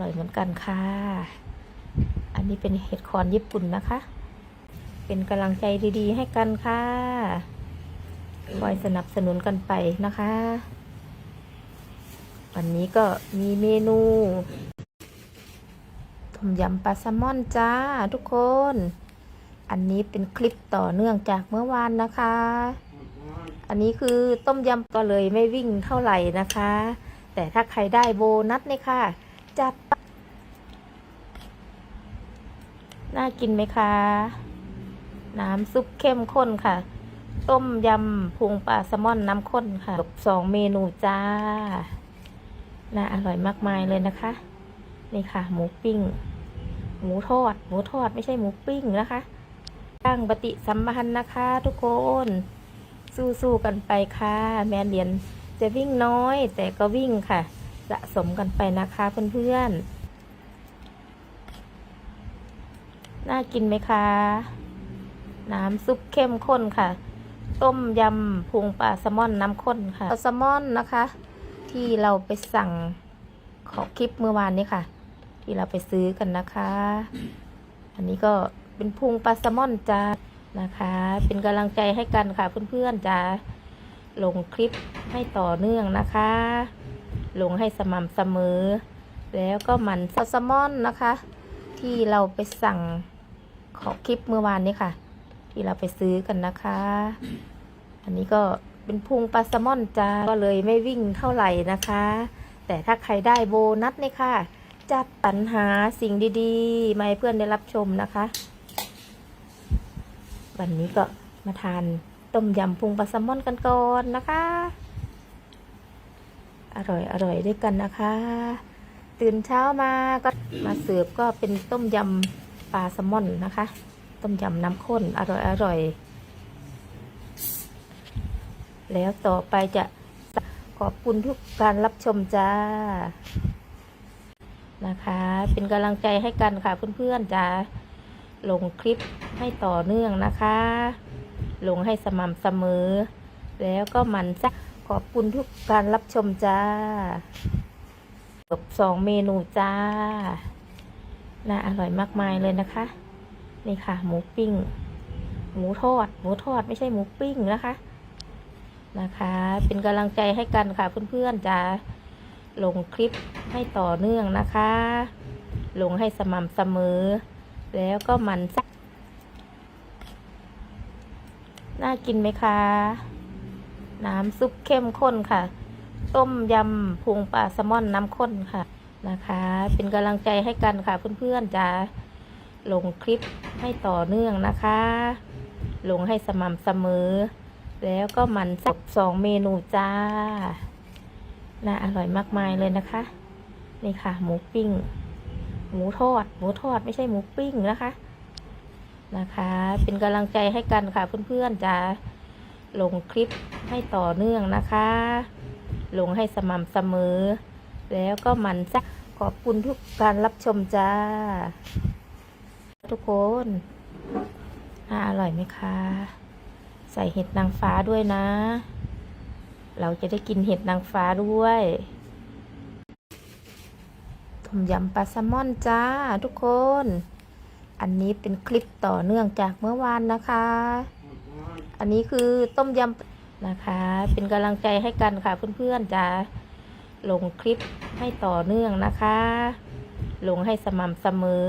ร่อยเหมือนกันค่ะ อันนี้เป็นเห็ดคอนญี่ปุ่นนะคะ เป็นกำลังใจดีๆ ให้กันค่ะ คอยสนับสนุนกันไปนะคะ วันนี้ก็มีเมนูต้มยำปลาแซลมอนจ้าทุกคน อันนี้เป็นคลิปต่อเนื่องจากเมื่อวานนะคะ อันนี้คือต้มยำก็เลยไม่วิ่งเท่าไหร่นะคะแต่ถ้าใครได้โบนัสเนี่ยค่ะ จัดไป น่ากินไหมคะ น้ำซุปเข้มข้นค่ะ ต้มยำพุงปลาแซลมอนน้ำข้นค่ะสองเมนูจ้า น่าอร่อยมากมายเลยนะคะ นี่ค่ะ หมูปิ้ง หมูทอด หมูทอดไม่ใช่หมูปิ้งนะคะ ตั้งปฏิสัมพันธ์นะคะ ทุกคน สู้ๆกันไปค่ะ แมนเรียนจะวิ่งน้อยแต่ก็วิ่งค่ะ สะสมกันไปนะคะเพื่อนๆ น่ากินไหมคะ น้ำซุปเข้มข้นค่ะ ต้มยำพุงปลาแซลมอนน้ำข้นค่ะแซลมอนนะคะ ที่เราไปสั่งของคลิปเมื่อวานนี้ค่ะ ที่เราไปซื้อกันนะคะ อันนี้ก็เป็นพุงปลาแซลมอนจ้านะคะ เป็นกำลังใจให้กันค่ะเพื่อนๆจ้าลงคลิปให้ต่อเนื่องนะคะ ลงให้สม่ำเสมอ แล้วก็มันแซลมอนนะคะ ที่เราไปสั่ง ของคลิปเมื่อวานนี้ค่ะ ที่เราไปซื้อกันนะคะ อันนี้ก็เป็นพุงปลาแซลมอนจ้าก็เลยไม่วิ่งเท่าไหร่นะคะ แต่ถ้าใครได้โบนัสเนี่ยค่ะจัดปัญหาสิ่งดีๆมาให้เพื่อนได้รับชมนะคะ วันนี้ก็มาทานต้มยำพุงปลาแซลมอนกันก่อนนะคะ อร่อยอร่อยด้วยกันนะคะ ตื่นเช้ามาก็มาเสิร์ฟก็เป็นต้มยำ ปลาแซลมอนนะคะ ต้มยำน้ำข้นอร่อยอร่อย แล้วต่อไปจะขอบคุณทุกการรับชมจ้า นะคะ เป็นกำลังใจให้กันค่ะเพื่อนๆจ้าลงคลิปให้ต่อเนื่องนะคะ ลงให้สม่ำเสมอ แล้วก็มันสักขอบคุณทุกการรับชมจ้าจบสองเมนูจ้า น่าอร่อยมากมายเลยนะคะ นี่ค่ะ หมูปิ้ง หมูทอด หมูทอดไม่ใช่หมูปิ้งนะคะ นะคะ เป็นกำลังใจให้กันค่ะเพื่อนๆจ้าลงคลิปให้ต่อเนื่องนะคะ ลงให้สม่ำเสมอ แล้วก็หมันสัก น่ากินไหมคะ น้ำซุปเข้มข้นค่ะ ต้มยำพุงปลาแซลมอนน้ำข้นค่ะ นะคะ เป็นกำลังใจให้กันค่ะเพื่อนๆจ้าลงคลิปให้ต่อเนื่องนะคะ ลงให้สม่ำเสมอ แล้วก็หมันสักสองเมนูจ้า น่าอร่อยมากมายเลยนะคะ นี่ค่ะ หมูปิ้ง หมูทอด หมูทอดไม่ใช่หมูปิ้งนะคะ นะคะ เป็นกำลังใจให้กันค่ะเพื่อนๆจ้าลงคลิปให้ต่อเนื่องนะคะ ลงให้สม่ำเสมอ แล้วก็หมันสักขอบคุณทุกการรับชมจ้า ทุกคนน่าอร่อยไหมคะ ใส่เห็ดนางฟ้าด้วยนะ เราจะได้กินเห็ดนางฟ้าด้วยต้มยำปลาแซลมอนจ้าทุกคน อันนี้เป็นคลิปต่อเนื่องจากเมื่อวานนะคะ อันนี้คือต้มยำนะคะ เป็นกำลังใจให้กันค่ะเพื่อนๆจ้า ลงคลิปให้ต่อเนื่องนะคะ ลงให้สม่ำเสมอ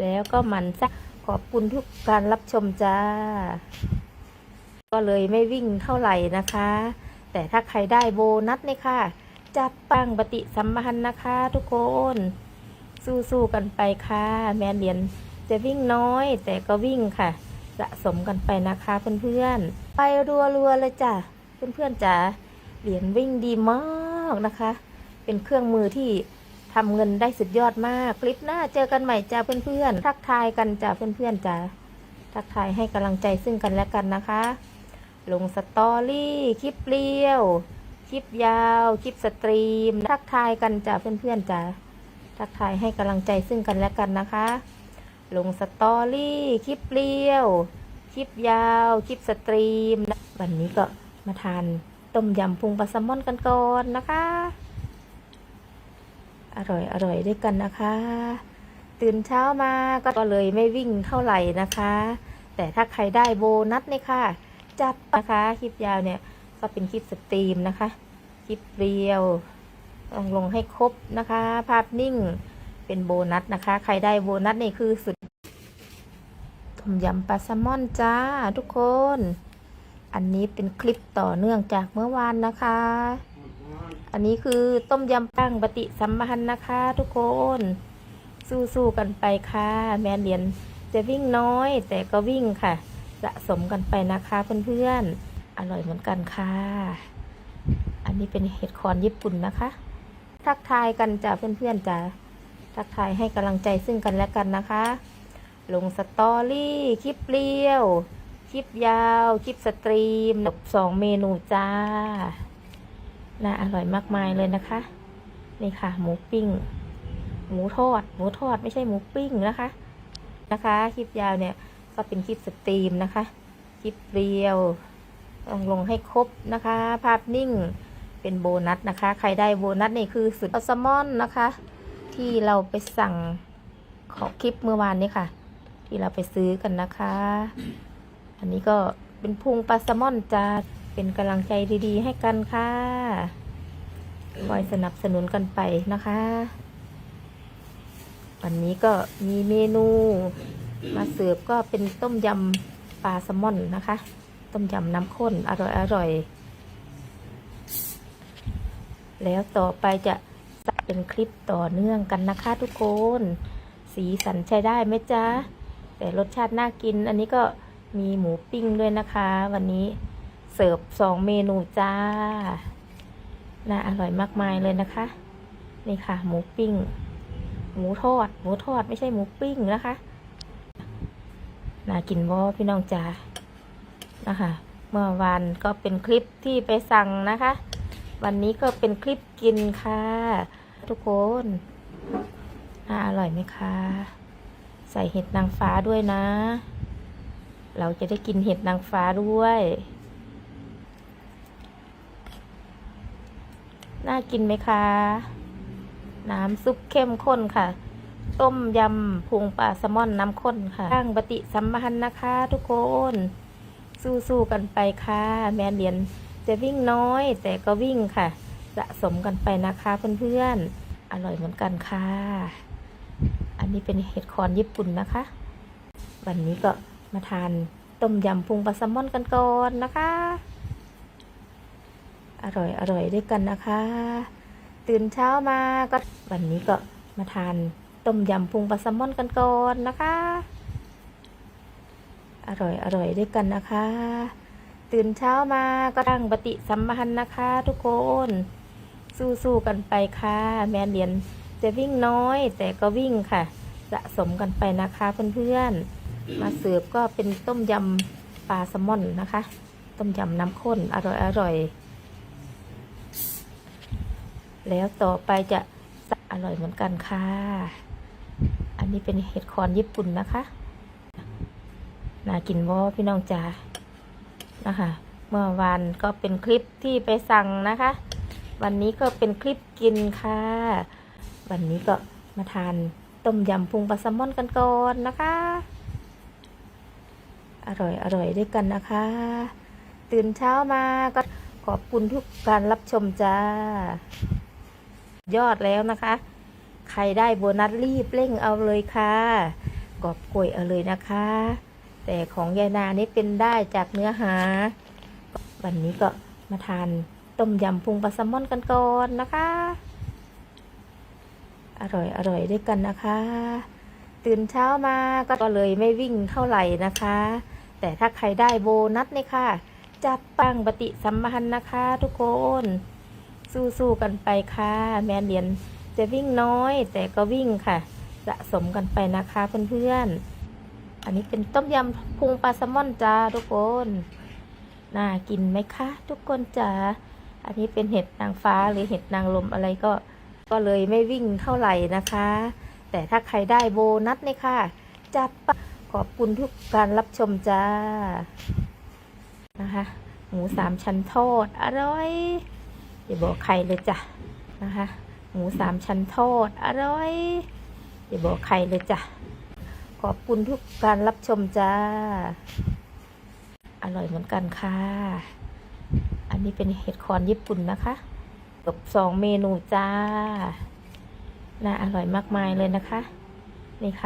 แล้วก็มันสักขอบคุณทุกการรับชมจ้า ก็เลยไม่วิ่งเท่าไหร่นะคะ แต่ถ้าใครได้โบนัสเนี่ยค่ะ จัดปังปฏิสัมพันธ์นะคะทุกคน สู้ๆกันไปค่ะ แมนเรียนจะวิ่งน้อย แต่ก็วิ่งค่ะ สะสมกันไปนะคะเพื่อนๆ ไปรัวๆเลยจ้ะ เพื่อนๆจ๋าเหรียญวิ่งดีมาก นะคะ เป็นเครื่องมือที่ทำเงินได้สุดยอดมาก คลิปหน้าเจอกันใหม่จ้าเพื่อนๆ ทักทายกันจ้าเพื่อนๆจ้าทักทายให้กำลังใจซึ่งกันและกันนะคะ ลงสตอรี่คลิปเรียว คลิปยาว คลิปสตรีม ทักทายกันจ้าเพื่อนๆจ้าทักทายให้กำลังใจซึ่งกันและกันนะคะ ลงสตอรี่คลิปเรียว คลิปยาว คลิปสตรีม วันนี้ก็มาทาน ต้มยำพุงปลาแซลมอนกันก่อนนะคะ อร่อยอร่อยด้วยกันนะคะ ตื่นเช้ามาก็เลยไม่วิ่งเท่าไหร่นะคะ แต่ถ้าใครได้โบนัสเนี่ยค่ะ จัดนะคะ คลิปยาวเนี่ยก็เป็นคลิปสตรีมนะคะ คลิปเรียวต้องลงให้ครบนะคะ ภาพนิ่งเป็นโบนัสนะคะ ใครได้โบนัสนี่คือสุดต้มยำปลาแซลมอนจ้าทุกคน อันนี้เป็นคลิปต่อเนื่องจากเมื่อวานนะคะ อันนี้คือต้มยำตั้งปฏิสัมพันธ์นะคะ ทุกคน สู้ๆกันไปค่ะ แม่เรียนจะวิ่งน้อย แต่ก็วิ่งค่ะ สะสมกันไปนะคะเพื่อนๆ อร่อยเหมือนกันค่ะ อันนี้เป็นเห็ดคอนญี่ปุ่นนะคะ ทักทายกันจ้ะเพื่อนๆจ้ะทักทายให้กำลังใจซึ่งกันและกันนะคะ ลงสตอรี่คลิปเรียว คลิปยาว คลิปสตรีมสองเมนูจ้า น่าอร่อยมากมายเลยนะคะ นี่ค่ะ หมูปิ้ง หมูทอด หมูทอดไม่ใช่หมูปิ้งนะคะ นะคะ คลิปยาวเนี่ยก็เป็นคลิปสตรีมนะคะ คลิปเรียวต้องลงให้ครบนะคะ ภาพนิ่งเป็นโบนัสนะคะ ใครได้โบนัสนี่คือสุดอัลมอนนะคะ ที่เราไปสั่งของคลิปเมื่อวานนี้ค่ะ ที่เราไปซื้อกันนะคะ อันนี้ก็เป็นพุงปลาแซลมอนจะเป็นกำลังใจดีๆ ให้กันค่ะคอยสนับสนุนกันไปนะคะ วันนี้ก็มีเมนูมาเสิร์ฟก็เป็นต้มยำปลาแซลมอนนะคะ ต้มยำน้ำข้นอร่อยอร่อย แล้วต่อไปจะเป็นคลิปต่อเนื่องกันนะคะทุกคน สีสันใช้ได้ไหมจ๊ะ แต่รสชาติน่ากิน อันนี้ก็ มีหมูปิ้งด้วยนะคะ วันนี้เสิร์ฟสองเมนูจ้า น่าอร่อยมากมายเลยนะคะ นี่ค่ะ หมูปิ้ง หมูทอด หมูทอดไม่ใช่หมูปิ้งนะคะ น่ากินวอพี่น้องจ๋านะคะ เมื่อวานก็เป็นคลิปที่ไปสั่งนะคะ วันนี้ก็เป็นคลิปกินค่ะ ทุกคนน่าอร่อยไหมคะ ใส่เห็ดนางฟ้าด้วยนะ เราจะได้กินเห็ดนางฟ้าด้วย น่ากินไหมคะ น้ำซุปเข้มข้นค่ะ ต้มยำพุงปลาแซลมอนน้ำข้นค่ะตั้งปฏิสัมพันธ์นะคะทุกคน สู้ๆกันไปค่ะ แม่เรียนจะวิ่งน้อยแต่ก็วิ่งค่ะ สะสมกันไปนะคะเพื่อนๆ อร่อยเหมือนกันค่ะ อันนี้เป็นเห็ดคอนญี่ปุ่นนะคะ วันนี้ก็ มาทานต้มยำพุงปลาแซลมอนกันก่อนนะคะ อร่อยอร่อยด้วยกันนะคะ ตื่นเช้ามาก็วันนี้ก็มาทานต้มยำพุงปลาแซลมอนกันก่อนนะคะ อร่อยอร่อยด้วยกันนะคะ ตื่นเช้ามาก็ตั้งปฏิสัมพันธ์นะคะ ทุกคนสู้ๆกันไปค่ะ แม่เรียนจะวิ่งน้อยแต่ก็วิ่งค่ะ สะสมกันไปนะคะเพื่อนๆ มาเสิร์ฟก็เป็นต้มยำปลาแซลมอนนะคะ ต้มยำน้ำข้นอร่อยอร่อยแล้วต่อไปจะอร่อยเหมือนกันค่ะ อันนี้เป็นเห็ดคอนญี่ปุ่นนะคะ น่ากินวอพี่น้องจ๋า นะคะ เมื่อวานก็เป็นคลิปที่ไปสั่งนะคะ วันนี้ก็เป็นคลิปกินค่ะ วันนี้ก็มาทานต้มยำพุงปลาแซลมอนกันก่อนนะคะ อร่อยอร่อยด้วยกันนะคะ ตื่นเช้ามาก็ขอบคุณทุกการรับชมจ้า ยอดแล้วนะคะ ใครได้โบนัสรีบเร่งเอาเลยค่ะกอบกวยเอาเลยนะคะ แต่ของยายนานี่เป็นได้จากเนื้อหา วันนี้ก็มาทานต้มยำพุงปลาแซลมอนกันก่อนนะคะ อร่อยอร่อยด้วยกันนะคะ ตื่นเช้ามาก็เลยไม่วิ่งเท่าไหร่นะคะ แต่ถ้าใครได้โบนัสเนี่ยค่ะ จัดปังปฏิสัมพันธ์นะคะ ทุกคน สู้ๆกันไปค่ะ แม่เรียนจะวิ่งน้อย แต่ก็วิ่งค่ะ สะสมกันไปนะคะเพื่อนๆ อันนี้เป็นต้มยำพุงปลาแซลมอนจ้าทุกคน น่ากินไหมคะ ทุกคนจ้าอันนี้เป็นเห็ดนางฟ้าหรือเห็ดนางลมอะไรก็ ก็เลยไม่วิ่งเท่าไหร่นะคะ แต่ถ้าใครได้โบนัสเนี่ยค่ะ จัดปะขอบคุณทุกการรับชมจ้า นะคะ หมูสามชั้นทอด อร่อยอย่าบอกใครเลยจ้ะนะคะ หมูสามชั้นทอด อร่อยอย่าบอกใครเลยจ้ะขอบคุณทุกการรับชมจ้า อร่อยเหมือนกันค่ะ อันนี้เป็นเห็ดคอนญี่ปุ่นนะคะกับสองเมนูจ้า น่าอร่อยมากมายเลยนะคะ นี่ค่ะ